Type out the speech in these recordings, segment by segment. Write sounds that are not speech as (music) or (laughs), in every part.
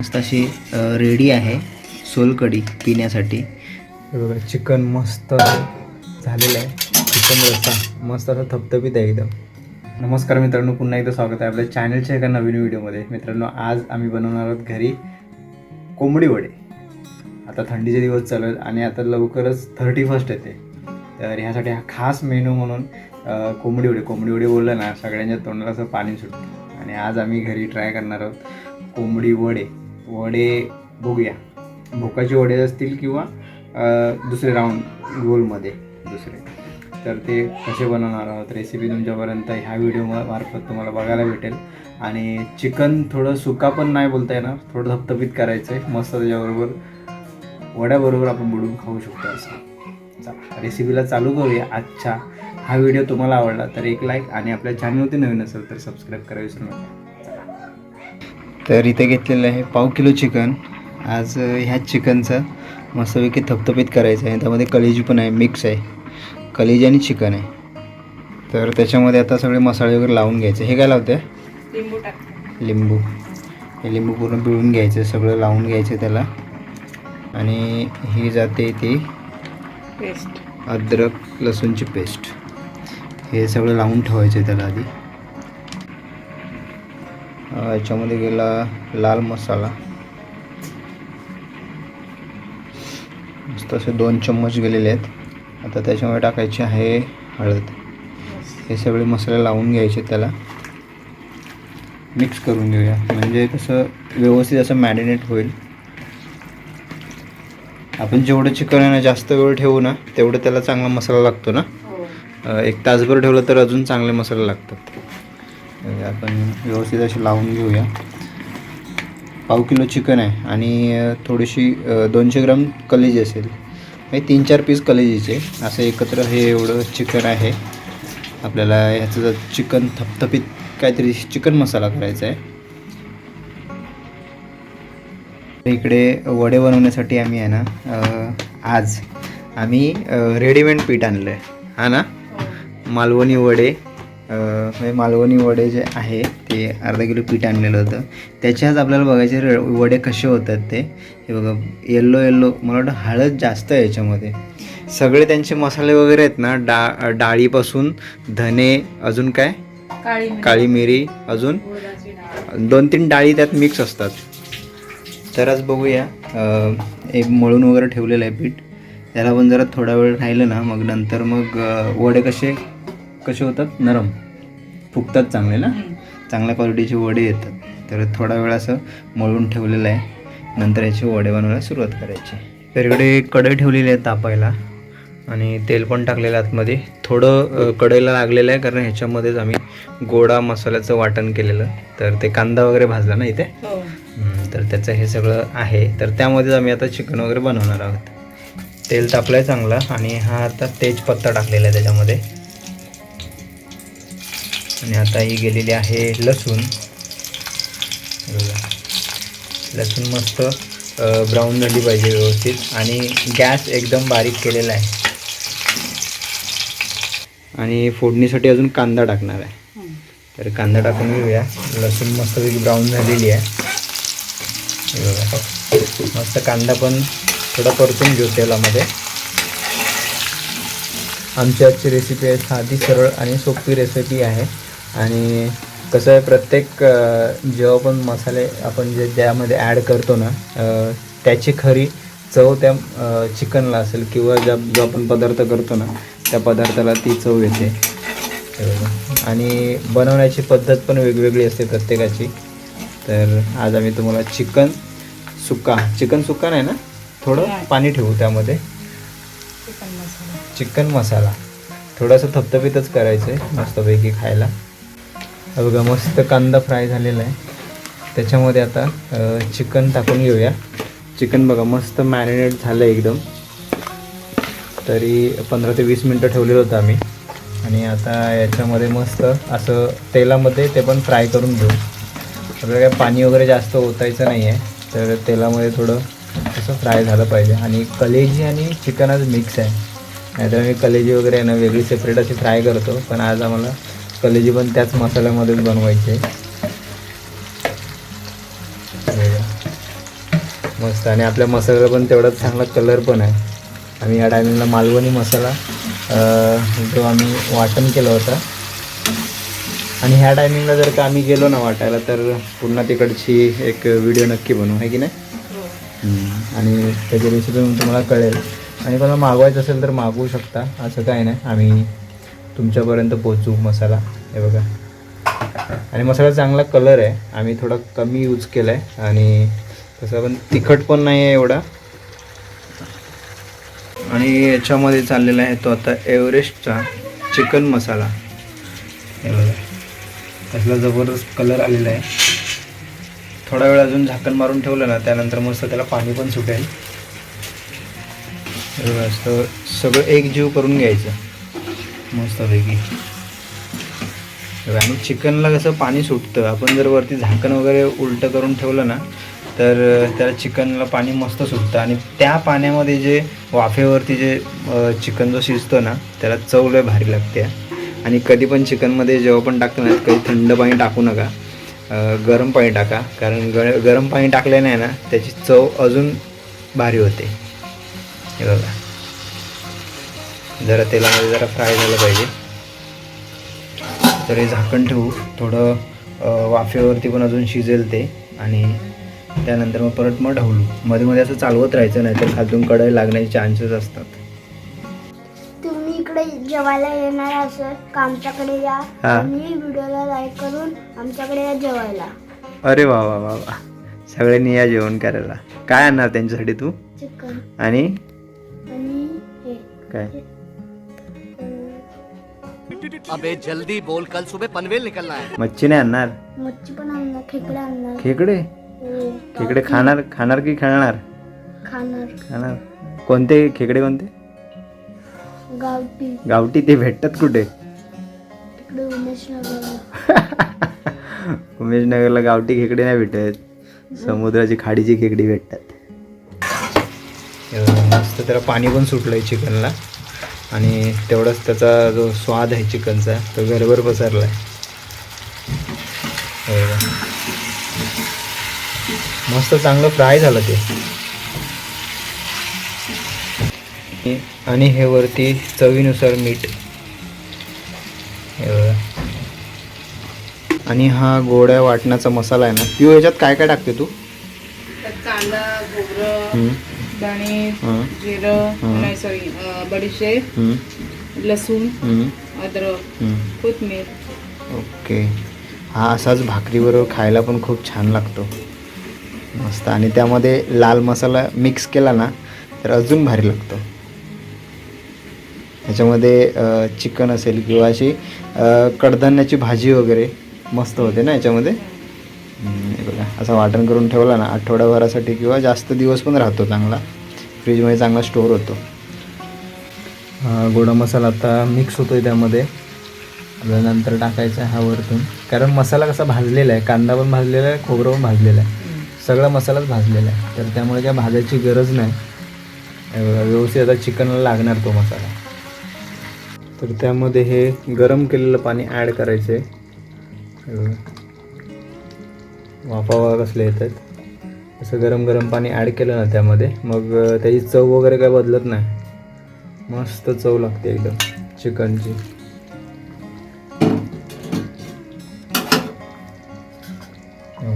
मस्त अशी रेडी आहे सोलकढी पिण्यासाठी. बघा चिकन मस्त झालेलं आहे. चिकन रस्सा मस्त असं थपथपीत आहे एकदम. नमस्कार मित्रांनो पुन्हा एकदा स्वागत आहे आपल्या चॅनलच्या एका नवीन व्हिडिओमध्ये. मित्रांनो आज आम्ही बनवणार आहोत घरी कोंबडी वडे. आता थंडीचे दिवस चालू आहेत आणि आता लवकरच थर्टी फर्स्ट येते तर ह्यासाठी हा खास मेनू म्हणून कोंबडी वडे. कोंबडी वडे बोललं ना सगळ्यांच्या तोंडाला असं पाणी सुटतं. आणि आज आम्ही घरी ट्राय करणार आहोत कोंबडी वडे. वडे बघूया. भोकाचे वडे असतील किंवा दुसरे राऊंड गोलमध्ये दुसरे. तर ते कसे बनवणार आहोत रेसिपी तुमच्यापर्यंत ह्या व्हिडिओ मार्फत तुम्हाला बघायला भेटेल. आणि चिकन थोडं सुका पण नाही बोलता येणार थोडं धपधपीत करायचं आहे मस्त त्याच्याबरोबर वड्याबरोबर आपण बुडून खाऊ शकतो असं. चला रेसिपीला चालू करूया. आजच्या हा व्हिडिओ तुम्हाला आवडला तर एक लाईक आणि आपल्या चॅनलवरती नवीन असेल तर सबस्क्राईब करा विसरू नका. तर इथे घेतलेलं आहे पाव किलो चिकन. आज ह्याच चिकनचं मस्तपैकी थपथपीत करायचं आहे. त्यामध्ये कलेजी पण आहे मिक्स आहे. कलेजी आणि चिकन आहे. तर त्याच्यामध्ये आता सगळे मसाले वगैरे लावून घ्यायचे. हे काय लावते? लिंबू लिंबू. हे लिंबू पूर्ण पिळून घ्यायचं सगळं लावून घ्यायचं त्याला. आणि ही जाते ती पेस्ट. अद्रक लसूणची पेस्ट. हे सगळं लावून ठेवायचं आहे त्याला आधी. याच्यामध्ये गेला लाल मसाला. मस्त असे दोन चम्मच गेलेले आहेत. आता त्याच्यामध्ये टाकायचे आहे हळद. हे सगळे मसाले लावून घ्यायचे त्याला. मिक्स करून घेऊया. म्हणजे कसं व्यवस्थित असं मॅरिनेट होईल. आपण जेवढं चिकन आहे ना जास्त वेळ ठेवू ना तेवढं त्याला चांगला मसाला लागतो ना. हो. एक तासभर ठेवलं तर अजून चांगले मसाले लागतात. आपण व्यवस्थित असे लावून घेऊया. पाव किलो चिकन आहे आणि थोडीशी दोनशे ग्राम कलेजी असेल. म्हणजे तीन चार पीस कलेजीचे. असं एकत्र हे एवढं चिकन आहे. आपल्याला ह्याचं जर चिकन थपथपीत काहीतरी चिकन मसाला करायचा आहे. इकडे वडे बनवण्यासाठी आम्ही आहे ना आज आम्ही रेडीमेड पीठ आणलं आहे हा ना? मालवणी वडे म्हणजे मालवणी वडे जे आहे ते अर्धा किलो पीठ आणलेलं होतं. त्याच्याच आपल्याला बघायचे रे- वडे कसे होतात ते. हे बघा येल्लो येल्लो मला वाटतं हळद जास्त आहे याच्यामध्ये. सगळे त्यांचे मसाले वगैरे आहेत ना डा डाळीपासून धने अजून काय? काळी मिरी, अजून? दोन तीन डाळी त्यात मिक्स असतात. तर आज बघूया एक मळून वगैरे ठेवलेलं आहे पीठ. त्याला पण जरा थोडा वेळ राहिलं ना मग नंतर मग वडे कसे कसे होतात? नरम. फुगतात चांगले ना. चांगल्या क्वालिटीचे वडे येतात. तर थोडा वेळ असं मळून ठेवलेलं आहे. नंतर याचे वडे बनवायला सुरुवात करायची. तर इकडे कढई ठेवलेली आहे तापायला. आणि तेल पण टाकलेलं आहे आतमध्ये. थोडं कढईला लागलेलं आहे कारण ह्याच्यामध्येच आम्ही गोडा मसाल्याचं वाटण केलेलं. तर ते कांदा वगैरे भाजला ना इथे? हो. तर त्याचं हे सगळं आहे. तर त्यामध्येच आम्ही आता चिकन वगैरे बनवणार आहोत. तेल तापलं आहे चांगलं आणि हा आता तेजपत्ता टाकलेला आहे त्याच्यामध्ये. आणि आता ही गेलेली आहे लसूण. लसूण मस्त ब्राऊन झाली पाहिजे व्यवस्थित आणि गॅस एकदम बारीक केलेला आहे. आणि फोडणीसाठी अजून कांदा टाकणार आहे. तर कांदा टाकून घेऊया. लसूण मस्तपैकी ब्राऊन झालेली आहे. बघा. मस्त कांदा पण थोडा परतून घेऊ तेलामध्ये. आमची आजची रेसिपी आहे साधी सरळ आणि सोपी रेसिपी आहे. आणि कसं आहे प्रत्येक जेव्हा पण मसाले आपण जे ज्यामध्ये ॲड करतो ना त्याची खरी चव त्या चिकनला असेल किंवा ज्या जो आपण पदार्थ करतो ना त्या पदार्थाला ती चव येते. आणि बनवण्याची पद्धत पण वेगवेगळी असते प्रत्येकाची. तर आज आम्ही तुम्हाला चिकन सुक्का चिकन सुक्का नाही ना? थोडं. पाणी ठेवू त्यामध्ये. चिकन मसाला. चिकन मसाला. थोडंसं थपथपीतच करायचं आहे मस्तपैकी खायला. बघा मस्त कांदा फ्राय झालेला आहे. त्याच्यामध्ये आता चिकन टाकून घेऊया. चिकन बघा मस्त मॅरिनेट झालं आहे एकदम. तरी पंधरा ते वीस मिनटं ठेवलेलं होतं आम्ही. आणि आता याच्यामध्ये मस्त असं तेलामध्ये ते पण फ्राय करून घेऊ. आपल्याला काय पाणी वगैरे जास्त ओतायचं नाही आहे तर तेलामध्ये थोडं असं फ्राय झालं पाहिजे. आणि कलेजी आणि चिकन आज मिक्स आहे. नाहीतर आम्ही कलेजी वगैरे आहे ना वेगळी सेपरेट अशी फ्राय करतो. पण आज आम्हाला कलेजी पण त्याच मसाल्यामध्येच बनवायची. मस्त. आणि आपल्या मसाल्याला पण तेवढाच चांगला कलर पण आहे. आम्ही या टायमिंगला मालवणी मसाला अं, जो आम्ही वाटण केलं होतं. आणि ह्या टायमिंगला जर का आम्ही गेलो ना वाटायला तर पुन्हा तिकडची एक व्हिडिओ नक्की बनवू. आहे की नाही? हो. हम्म. आणि त्याची रेसिपी पण तुम्हाला कळेल. आणि कोणाला मागवायचं असेल तर मागवू शकता. असं काय नाही. आम्ही तुमच्यापर्यंत पोचू मसाला. हे बघा. आणि मसाला चांगला कलर आहे. आम्ही थोडा कमी यूज केला आहे आणि तसं पण तिखट पण नाही आहे एवढा. आणि याच्यामध्ये चाललेला आहे तो आता एव्हरेस्टचा चिकन मसाला. हे बघा. त्यातला जबरदस्त कलर आलेला आहे. थोडा वेळ अजून झाकण मारून ठेवलं ना त्यानंतर मस्त त्याला पाणी पण सुटेल. असं सगळं एक जीव करून घ्यायचं. मस्तपैकी आणि चिकनला कसं पाणी सुटतं. आपण जर वरती झाकण वगैरे उलटं करून ठेवलं ना तर त्याला चिकनला पाणी मस्त सुटतं. आणि त्या पाण्यामध्ये जे वाफेवरती जे चिकन जो शिजतो ना त्याला चव लय भारी लागते. आणि कधी पण चिकनमध्ये जेव्हा पण टाकतो ना कधी थंड पाणी टाकू नका. गरम पाणी टाका. कारण ग गरम पाणी टाकल्याने ना त्याची चव अजून भारी होते. हे बघा. जरा तेलामध्ये जरा फ्राय झालं पाहिजे. तर हे झाकण ठेवू. थोडं वाफेवरती पण अजून शिजेल ते. आणि त्यानंतर मग परत मग ढवलू मध्ये मध्ये असं चालवत राहायचं नाही तर खालतून कढई लागण्याचे चान्सेस असतात. तुम्ही इकडे जेवायला येणार असेल का आमच्याकडे या. हा. आणि व्हिडिओला लाईक करून आमच्याकडे या जेवायला. अरे वा वा वा वा. सगळ्यांनी या जेवण करायला. काय आणणार त्यांच्यासाठी तू? चिकन आणि? आणि हे. काय? अबे जल्दी बोल कल सुबह पनवेल निकलना है। मच्छी नाही आणणार मच्छी पण आणणार खेकडे आणणार खेकडे? हो, खेकडे खाणार खाणार की खाणार खाणार खाणार कोणते खेकडे कोणते? गावठी। गावठी ते भेटतात कुठे? तिकडे उमेश नगर (laughs) उमेशनगरला गावठी खेकडे नाही भेटत. समुद्राची खाडीची खेकडी भेटतात. मस्त त्याला पाणी पण सुटलं आहे चिकनला आणि तेवढाच त्याचा जो स्वाद आहे चिकनचा तो घरभर पसरला आहे हे. मस्त चांगलं फ्राय झालं ते. आणि हे वरती चवीनुसार मीठ. हे आणि हा गोड्या वाटण्याचा मसाला आहे ना पिऊ ह्याच्यात काय काय टाकते तू? कांदा हं. जिरं. नाही सॉरी बडीशेप लसूण अद्रक. कोथमीर. ओके. हा असाच भाकरीबरोबर खायला पण खूप छान लागतो. मस्त. आणि त्यामध्ये लाल मसाला मिक्स केला ना तर अजून भारी लागतो. ह्याच्यामध्ये चिकन असेल किंवा अशी कडधान्याची भाजी वगैरे मस्त होते ना याच्यामध्ये? बघा. असं वाटण करून ठेवला ना आठवड्याभरासाठी किंवा जास्त दिवस पण राहतो चांगला. फ्रीजमध्ये चांगला स्टोअर होतो. गोडा मसाला आता मिक्स होतो आहे त्यामध्ये नंतर टाकायचा आहे हा वरतून. कारण मसाला कसा भाजलेला आहे कांदा पण भाजलेला आहे खोबरं पण भाजलेला आहे. सगळा मसालाच भाजलेला आहे. तर त्यामुळे काय भाजायची गरज नाही. व्यवस्थित आता चिकनला लागणार तो मसाला. तर त्यामध्ये हे गरम केलेलं पाणी ॲड करायचं आहे वाफावा कसले येतात? असं गरम गरम पाणी ॲड केलं ना त्यामध्ये मग त्याची चव वगैरे काय बदलत नाही. मस्त चव लागते एकदम चिकनची.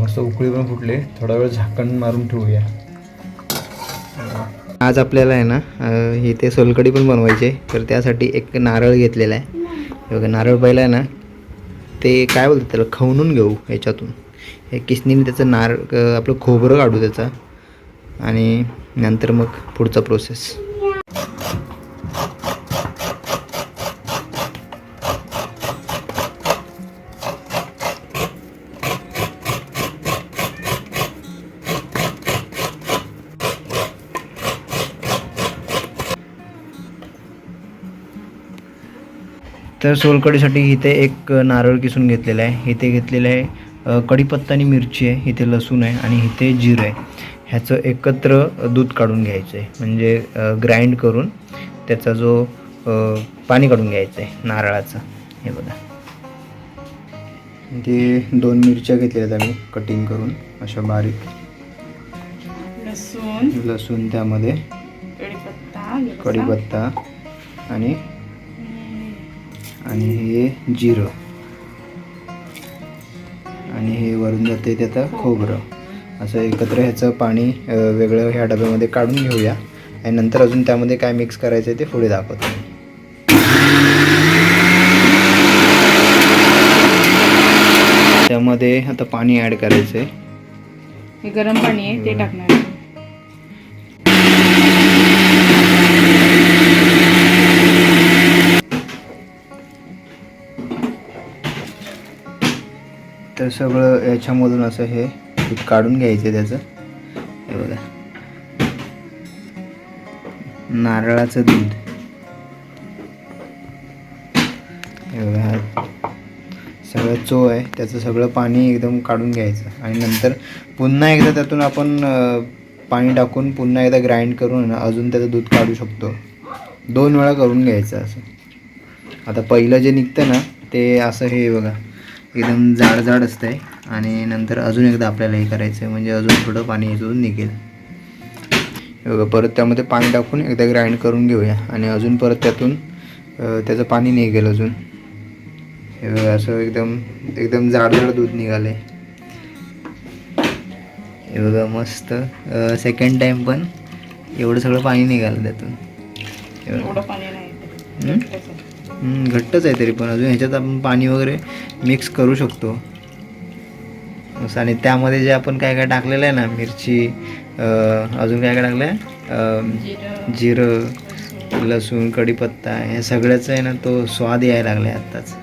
मस्त उकळी पण फुटले. थोडा वेळ झाकण मारून ठेवूया. आज आपल्याला आहे ना इथे सोलकडी पण बनवायची तर त्यासाठी एक नारळ घेतलेला आहे. बघा नारळ पहिला आहे ना ते काय बोलतात त्याला? खवणून घेऊ याच्यातून. हे किसनीने त्याचं नारळ आपलं खोबरं काढू त्याचा. आणि नंतर मग पुढचा प्रोसेस तर सोलकडीसाठी इथे एक नारळ किसून घेतलेला आहे. इथे घेतलेलं आहे कढीपत्ता आणि मिरची आहे इथे लसूण आहे आणि इथे जिरं आहे. ह्याचं एकत्र दूध काढून घ्यायचं आहे म्हणजे ग्राइंड करून त्याचा जो पाणी काढून घ्यायचं आहे नारळाचं. हे बघा. ते दोन मिरच्या घेतल्या आहेत आम्ही कटिंग करून अशा बारीक. लसूण. लसूण लसूण. त्यामध्ये. कढीपत्ता आणि आणि हे जिरं. आणि हे वरून जाते ते आता खोबरं. असं एकत्र ह्याचं पाणी वेगळं ह्या डब्यामध्ये काढून घेऊया. आणि नंतर अजून त्यामध्ये काय मिक्स करायचं आहे ते पुढे दाखवतो. त्यामध्ये आता पाणी ॲड करायचं आहे हे गरम पाणी आहे ते टाकणार तर सगळं याच्यामधून असं हे दूध काढून घ्यायचं त्याचं. हे बघा. नारळाचं दूध. हे बघा सगळं चो आहे. त्याचं सगळं पाणी एकदम काढून घ्यायचं. आणि नंतर पुन्हा एकदा त्यातून आपण पाणी टाकून पुन्हा एकदा ग्राइंड करून ना अजून त्याचं दूध काढू शकतो. दोन वेळा करून घ्यायचं असं. आता पहिलं जे निघतं ना ते असं हे बघा. एकदम जाड जाड असतं आहे आणि नंतर अजून एकदा आपल्याला हे करायचं आहे म्हणजे अजून थोडं पाणी याच्यातून निघेल. हे बघा परत त्यामध्ये पाणी टाकून एकदा ग्राइंड करून घेऊया. आणि अजून परत त्यातून त्याचं पाणी निघेल अजून. हे बघा असं एकदम एकदम जाड जाड दूध निघालं आहे हे बघा मस्त. सेकंड टाईम पण एवढं सगळं पाणी निघालं त्यातून. घट्टच आहे तरी पण. अजून ह्याच्यात आपण पाणी वगैरे मिक्स करू शकतो. असं आणि त्यामध्ये जे आपण काय काय टाकलेलं आहे ना मिरची अजून काय काय टाकलं आहे जिरं जिरं लसूण कढीपत्ता ह्या सगळ्याचा आहे ना तो स्वाद यायला लागला आहे आत्ताच.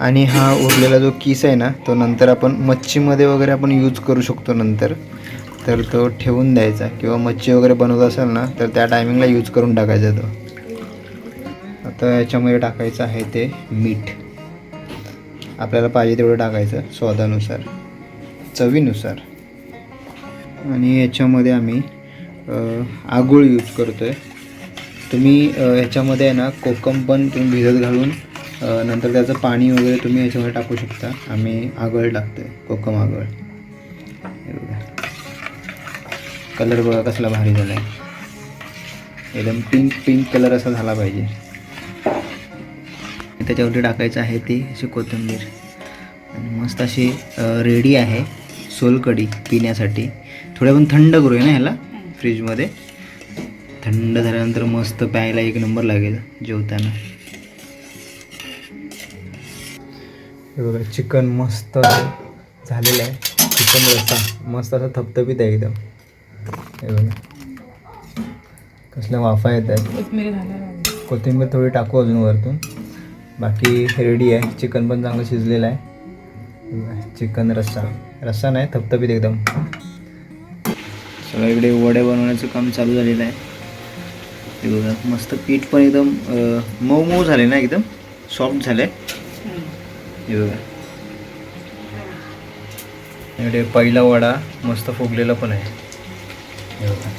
आणि हा उरलेला जो किस आहे ना तो नंतर आपण मच्छीमध्ये वगैरे आपण यूज करू शकतो नंतर. तर तो ठेवून द्यायचा किंवा मच्छी वगैरे बनवत असेल ना तर त्या टायमिंगला यूज करून टाकायचा तो. आता याच्यामध्ये टाकायचं आहे ते मीठ. आपल्याला पाहिजे तेवढं टाकायचं स्वादानुसार चवीनुसार. आणि याच्यामध्ये आम्ही अ, आगूळ यूज करतो आहे तुम्ही ह्याच्यामध्ये आहे ना कोकम पण तुम्ही भिजत घालून नंतर त्याचं पाणी वगैरे तुम्ही याच्यामध्ये टाकू शकता. आम्ही आगळ टाकतो आहे कोकम आगळ. कलर बघा कसला भारी झाला आहे एकदम पिंक पिंक कलर असा झाला पाहिजे. त्याच्यावरती टाकायचं आहे ती अशी कोथिंबीर. आणि मस्त अशी रेडी आहे सोलकढी पिण्यासाठी. थोड्या पण थंड करूया ना ह्याला फ्रीजमध्ये? थंड झाल्यानंतर मस्त प्यायला एक नंबर लागेल जेवताना. हे बघा चिकन मस्त झालेलं आहे. चिकन रस्सा मस्त असं थपथपीत आहे एकदम. हे बघा. कसल्या वाफा येत आहेत. कोथिंबीर थोडी टाकू अजून वरतून. बाकी रेडी आहे. चिकन पण चांगलं शिजलेलं आहे. चिकन रस्सा. रस्सा नाही थपथपीत एकदम. सगळं इकडे वडे बनवण्याचं काम चालू झालेलं आहे. ते बघा मस्त पीठ पण एकदम मऊ मऊ झाले ना एकदम? सॉफ्ट झाले. हम्म. हे बघा. इकडे पहिला वडा मस्त फुगलेला पण आहे. हे बघा.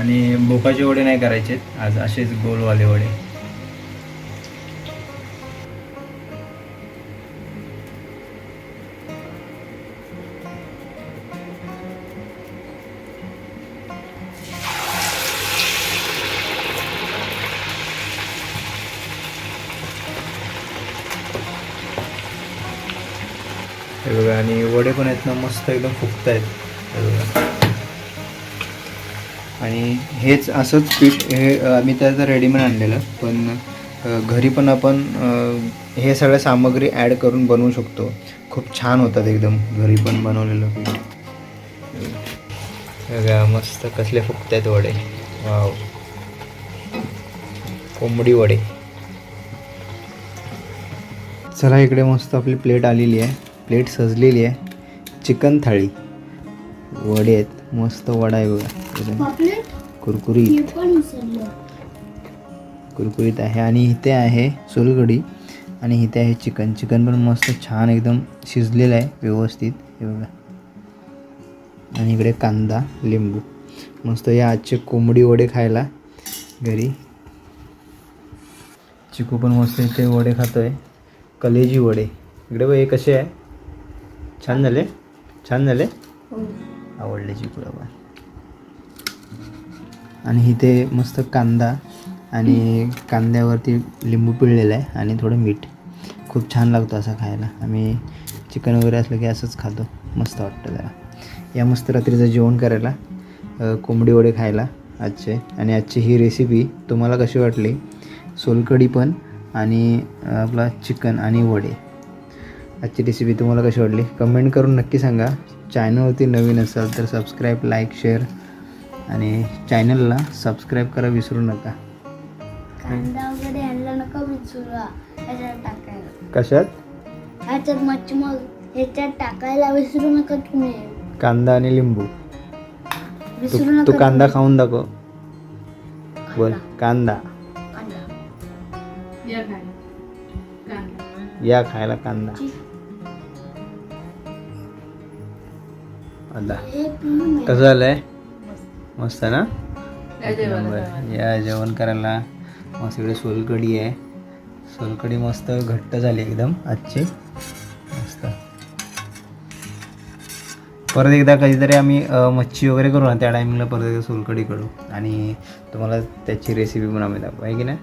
आणि भुकाचे वडे नाही करायचे आज असेच गोलवाले वडे. हे बघा आणि वडे पण आहेत ना मस्त एकदम फुगत आहेत हे बघा. आणि हेच असंच पीठ हे आम्ही त्याचं रेडीमेड आणलेलं. पण घरी पण आपण हे सगळ्या सामग्री ॲड करून बनवू शकतो. खूप छान होतात एकदम घरी पण बनवलेलं पीठ. बघा मस्त कसले फुगत आहेत वडे. वाव. कोंबडी वडे. चला इकडे मस्त आपली प्लेट आलेली आहे. प्लेट सजलेली आहे. चिकन थाळी. वडे आहेत. मस्त वडा आहे बघा. कुरकुरीत. कुरकुरीत आहे. आणि इथे आहे सोलकढी. आणि इथे आहे चिकन. चिकन पण मस्त छान एकदम शिजलेलं आहे. व्यवस्थित. हे बघा. आणि इकडे कांदा लिंबू. मस्त या आजचे कोंबडी वडे खायला घरी. चिकू पण मस्त इथे वडे खातोय. कलेजी वडे. इकडे बघ हे कसे आहे? छान झाले छान झाले आवडल्याची कुडाबा आणि इथे मस्त कांदा आणि कांद्यावरती लिंबू पिळलेला आहे आणि थोडं मीठ खूप छान लागतो असा खायला आम्ही चिकन वगैरे असलं की असंच खातो मस्त वाटतं जरा या मस्त रात्रीचं जेवण करायला कोंबडी वडे खायला आजचे आणि आजची ही रेसिपी तुम्हाला कशी वाटली सोलकढी पण आणि आपला चिकन आणि वडे आजची रेसिपी तुम्हाला कशी वाटली? कमेंट करून नक्की सांगा. चॅनलवरती नवीन असाल तर सबस्क्राईब लाईक शेअर आणि चॅनलला सबस्क्राईब करा विसरू नका. कांदा वगैरे आणला नका ह्याच्यात टाकायला. कशात? ह्याच्यात मच्छी मग ह्याच्यात टाकायला विसरू नका तुम्ही. कांदा आणि लिंबू. विसरू तू नका तू कांदा. खाऊन दाखव. बोल कांदा. कांदा. या खायला. कांदा. या खायला कांदा. आता कसं झालंय मस्त ना नंबर. या जेवण करायला मस्त इकडे सोलकढी आहे सोलकढी मस्त घट्ट झाली एकदम आजची मस्त परत एकदा कधीतरी आम्ही मच्छी वगैरे करू ना त्या टायमिंगला परत एकदा सोलकढी करू आणि तुम्हाला त्याची रेसिपी पण आम्ही दाखवू आहे की नाही